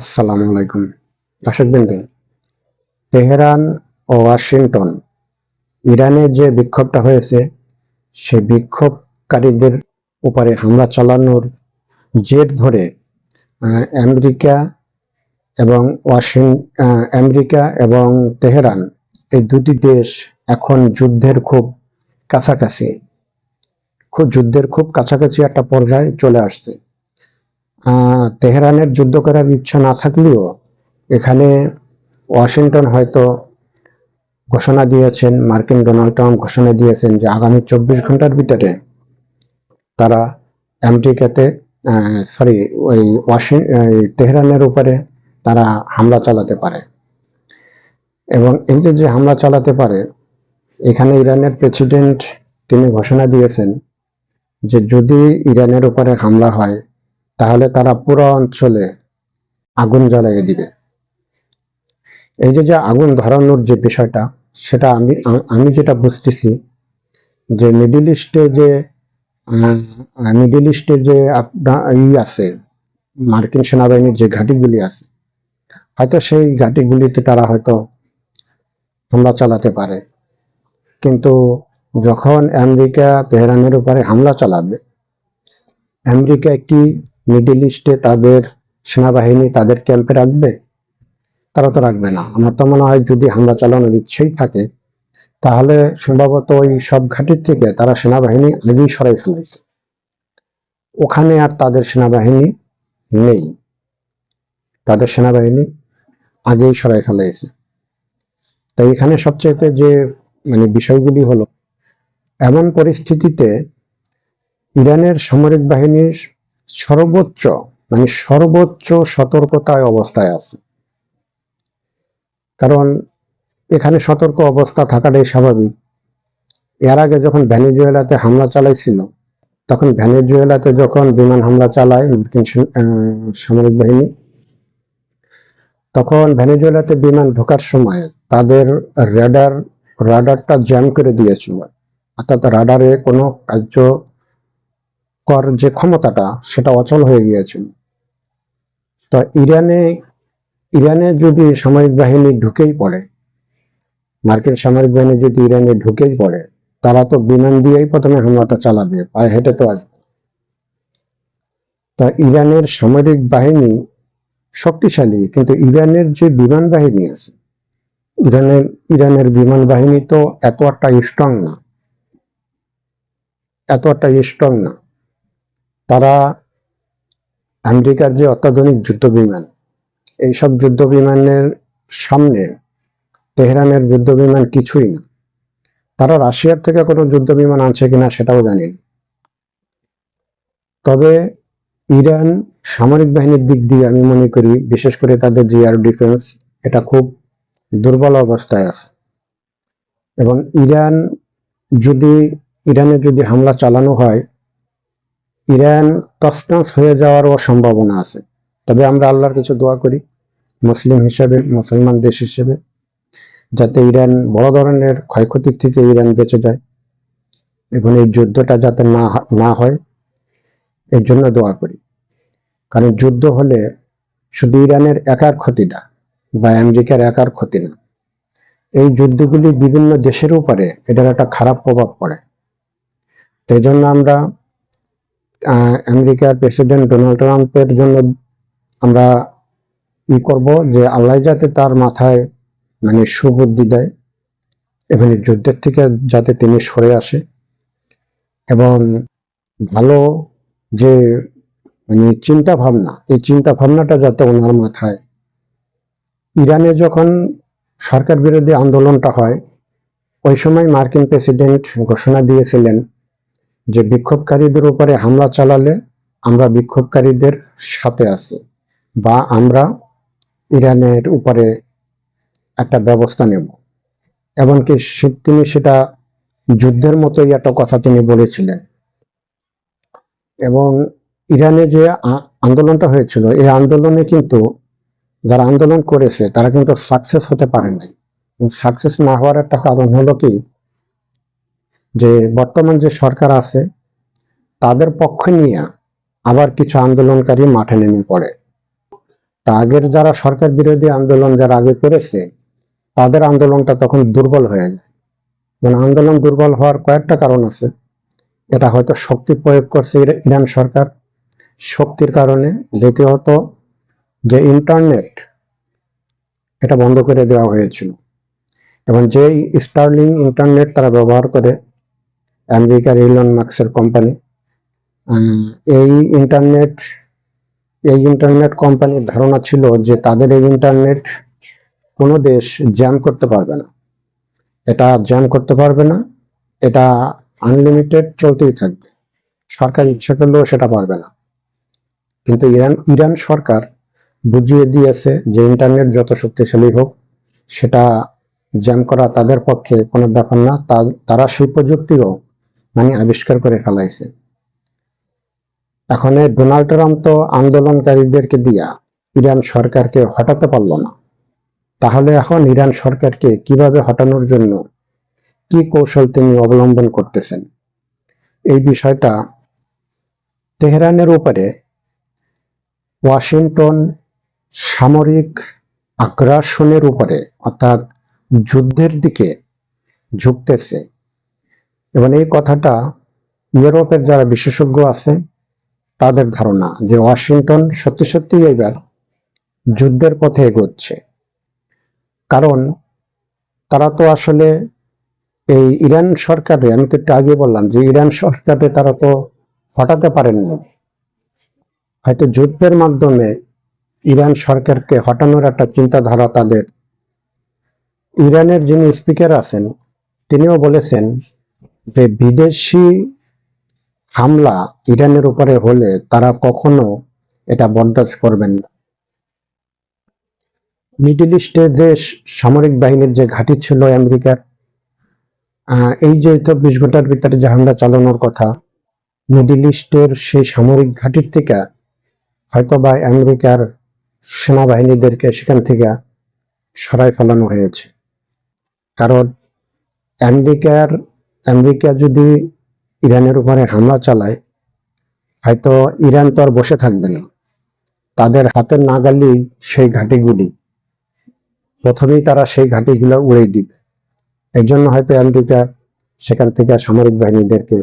আসসালামু আলাইকুম। দর্শক বিন্দু, তেহরান ও ওয়াশিংটন, ইরানে যে বিক্ষোভটা হয়েছে সেই বিক্ষোভকারীদের উপরে হামলা চালানোর জের ধরে আমেরিকা এবং ওয়াশিং আমেরিকা এবং তেহরান, এই দুটি দেশ এখন যুদ্ধের খুব কাছাকাছি। খুব যুদ্ধের খুব কাছাকাছি একটা পর্যায়ে চলে আসছে। তেহরানের যুদ্ধ করার ইচ্ছা না থাকলেও এখানে ওয়াশিংটন হয়তো ঘোষণা দিয়েছেন, মার্কিন ডোনাল্ড ট্রাম্প ঘোষণা দিয়েছেন যে আগামী চব্বিশ ঘণ্টার ভিতরে তারা আমেরিকাতে সরি ওই ওয়াশিং তেহরানের উপরে তারা হামলা চালাতে পারে। এবং এই যে যে হামলা চালাতে পারে, এখানে ইরানের প্রেসিডেন্ট তিনি ঘোষণা দিয়েছেন যে যদি ইরানের উপরে হামলা হয় তাহলে তারা পুরো অঞ্চলে আগুন জ্বালিয়ে দিবে। এই যে আগুন ধরানোর যে বিষয়টা, সেটা আমি আমি যেটা বুঝতেছি যে মিডিল ইস্টে যে মিডিল ইস্টে যে আপনার ই আছে, মার্কিন সেনাবাহিনীর যে ঘাঁটিগুলি আছে, হয়তো সেই ঘাঁটিগুলিতে তারা হয়তো হামলা চালাতে পারে। কিন্তু যখন আমেরিকা তেহরানের উপরে হামলা চালাবে, আমেরিকা কি মিডিল ইস্টে তাদের সেনাবাহিনী তাদের ক্যাম্পে রাখবে? তারা তো রাখবে না। আমার তো মনে হয় যদি হামলা চালানোর ইচ্ছেই থাকে, তাহলে সম্ভবত ওই সব ঘাটির থেকে তারা সেনাবাহিনী আগেই সরাই ফেলেছে। ওখানে আর তাদের সেনাবাহিনী নেই। তাদের সেনাবাহিনী আগেই সরাই ফেলেছে। তাই এখানে সবচেয়ে যে মানে বিষয়গুলি হলো, এমন পরিস্থিতিতে ইরানের সামরিক বাহিনীর সর্বোচ্চ মানে সর্বোচ্চ সতর্কতায় অবস্থায় আছে। কারণ এখানে সতর্ক অবস্থা থাকাটাই স্বাভাবিক। এর আগে যখন ভেনেজুয়েলাতে হামলা চালাইছিল, তখন ভেনেজুয়েলাতে যখন বিমান হামলা চালায় মার্কিন সামরিক বাহিনী, তখন ভেনেজুয়েলাতে বিমান ঢোকার সময় তাদের রাডার, রাডারটা জ্যাম করে দিয়েছিল। অর্থাৎ রাডারে কোনো কার্যকর যে ক্ষমতাটা, সেটা অচল হয়ে গিয়েছিল। তো ইরানে ইরানে যদি সামরিক বাহিনী ঢুকেই পড়ে, মার্কিন সামরিক বাহিনী যদি ইরানে ঢুকেই পড়ে, তারা তো বিমান দিয়েই প্রথমে হামলাটা চালাবে, পায়ে হেঁটে তো আসবে। তা ইরানের সামরিক বাহিনী শক্তিশালী, কিন্তু ইরানের যে বিমান বাহিনী আছে, ইরানের ইরানের বিমান বাহিনী তো এত একটা স্ট্রং না। এত একটা স্ট্রং না। তারা আমেরিকার যে অত্যাধুনিক যুদ্ধ বিমান, এইসব যুদ্ধ বিমানের সামনে তেহরানের যুদ্ধ বিমান কিছুই না। তারা রাশিয়ার থেকে কোনো যুদ্ধ বিমান আনছে কিনা সেটাও জানি তবে ইরান সামরিক বাহিনীর দিক দিয়ে আমি মনে করি, বিশেষ করে তাদের এয়ার ডিফেন্স এটা খুব দুর্বল অবস্থায় আছে। এবং ইরান যদি, ইরানে যদি হামলা চালানো হয় ইরান তসনস হয়ে যাওয়ারও সম্ভাবনা আছে। তবে আমরা আল্লাহর কিছু দোয়া করি, মুসলিম হিসেবে, মুসলমান দেশ হিসেবে, যাতে ইরান বড় ধরনের ক্ষয়ক্ষতির থেকে ইরান বেঁচে যায় এবং এই যুদ্ধটা যাতে না না হয়, এর জন্য দোয়া করি। কারণ যুদ্ধ হলে শুধু ইরানের একার ক্ষতি না বা আমেরিকার একার ক্ষতি না, এই যুদ্ধগুলি বিভিন্ন দেশের উপরে এটার একটা খারাপ প্রভাব পড়ে। সেই জন্য আমরা আমেরিকার প্রেসিডেন্ট ডোনাল্ড ট্রাম্পের জন্য আমরা ই করব যে আল্লাহ যাতে তার মাথায় মানে সুবুদ্ধি দেয়, এবং যুদ্ধের থেকে যাতে তিনি সরে আসে। এবং ভালো যে মানে চিন্তা ভাবনা এই চিন্তা ভাবনাটা যাতে ওনার মাথায়, ইরানে যখন সরকার বিরোধী আন্দোলনটা হয়, ওই সময় মার্কিন প্রেসিডেন্ট ঘোষণা দিয়েছিলেন যে বিক্ষোভকারীদের উপরে হামলা চালালে আমরা বিক্ষোভকারীদের সাথে আছি বা আমরা ইরানের উপরে একটা ব্যবস্থা নেব। এমনকি তিনি সেটা যুদ্ধের মতোই একটা কথা তিনি বলেছিলেন। এবং ইরানে যে আন্দোলনটা হয়েছিল, এই আন্দোলনে কিন্তু যারা আন্দোলন করেছে, তারা কিন্তু সাকসেস হতে পারে নাই। সাকসেস না হওয়ার একটা কারণ হলো কি? যে বর্তমান যে সরকার আছে, তাদের পক্ষ নিয়ে আবার কিছু আন্দোলনকারী মাঠে নেমে পড়ে। তা আগের যারা সরকার বিরোধী আন্দোলন যারা আগে করেছে, তাদের আন্দোলনটা তখন দুর্বল হয়ে যায়। মানে আন্দোলন দুর্বল হওয়ার কয়েকটা কারণ আছে। এটা হয়তো শক্তি প্রয়োগ করছে ইরান সরকার। শক্তির কারণে। দ্বিতীয়ত, যে ইন্টারনেট, এটা বন্ধ করে দেওয়া হয়েছিল। এবং যে স্টার্লিং ইন্টারনেট তারা ব্যবহার করে আমেরিকার ইলন মার্কসের কোম্পানি। এই ইন্টারনেট এই ইন্টারনেট কোম্পানির ধারণা ছিল যে তাদের এই ইন্টারনেট কোনো দেশ জ্যাম করতে পারবে না। এটা জ্যাম করতে পারবে না, এটা আনলিমিটেড চলতেই থাকবে। সরকার ইচ্ছা করলেও সেটা পারবে না। কিন্তু ইরান ইরান সরকার বুঝিয়ে দিয়েছে যে ইন্টারনেট যত শক্তিশালী হোক, সেটা জ্যাম করা তাদের পক্ষে কোনো ব্যাপার না। তারা সেই প্রযুক্তিও মানে আবিষ্কার করে ফেলাইছে। এখন ডোনাল্ড ট্রাম্প তো আন্দোলনকারীদেরকে দিয়া ইরান সরকারকে হটাতে পারল না। তাহলে এখন ইরান সরকারকে কীভাবে হটানোর জন্য কি কৌশল তিনি অবলম্বন করতেছেন? এই বিষয়টা তেহরানের উপরে ওয়াশিংটন সামরিক আগ্রাসনের উপরে অর্থাৎ যুদ্ধের দিকে ঝুঁকতেছে। এবং এই কথাটা ইউরোপের যারা বিশেষজ্ঞ আছে, তাদের ধারণা যে ওয়াশিংটন সত্যি সত্যি এবার যুদ্ধের পথে এগোচ্ছে। কারণ তারা তো আসলে এই ইরান সরকারে আমি তো একটু আগে বললাম যে ইরান সরকারে তারা তো হটাতে পারেননি হয়তো যুদ্ধের মাধ্যমে ইরান সরকারকে হটানোর একটা চিন্তাধারা তাদের। ইরানের যিনি স্পিকার আছেন, তিনিও বলেছেন যে বিদেশি হামলা ইরানের উপরে হলে তারা কখনো এটা বরদাস্ত করবেন না। মিডল ইস্টে যে সামরিক বাহিনীর যে ঘাঁটি ছিল আমেরিকার এই যে চব্বিশ ঘণ্টার ভিতরে যে হামলা চালানোর কথা, মিডল ইস্টের সেই সামরিক ঘাঁটির থেকে হয়তো বা আমেরিকার সেনাবাহিনীদেরকে সেখান থেকে সরাই ফেলানো হয়েছে। কারণ আমেরিকার আমেরিকা যদি ইরানের উপরে হামলা চালায়, হয়তো ইরান তো আর বসে থাকবে না। তাদের হাতের নাগালি সেই ঘাঁটিগুলি। প্রথমেই তারা সেই ঘাঁটিগুলো উড়ে দিবে। এই জন্য হয়তো আমেরিকা সেখান থেকে সামরিক বাহিনীদেরকে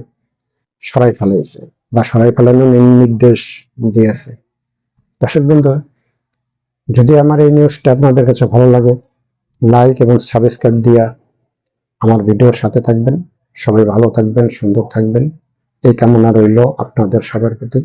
সরাই ফেলেছে বা সরাই ফেলানোর নি- নির্দেশ দিয়েছে। দর্শক বন্ধু, যদি আমার এই নিউজটা আপনাদের কাছে ভালো লাগে, লাইক এবং সাবস্ক্রাইব দিয়া আমার ভিডিওর সাথে থাকবেন। সবাই ভালো থাকবেন সুন্দর থাকবেন। এই কামনা রইল আপনাদের সবার প্রতি।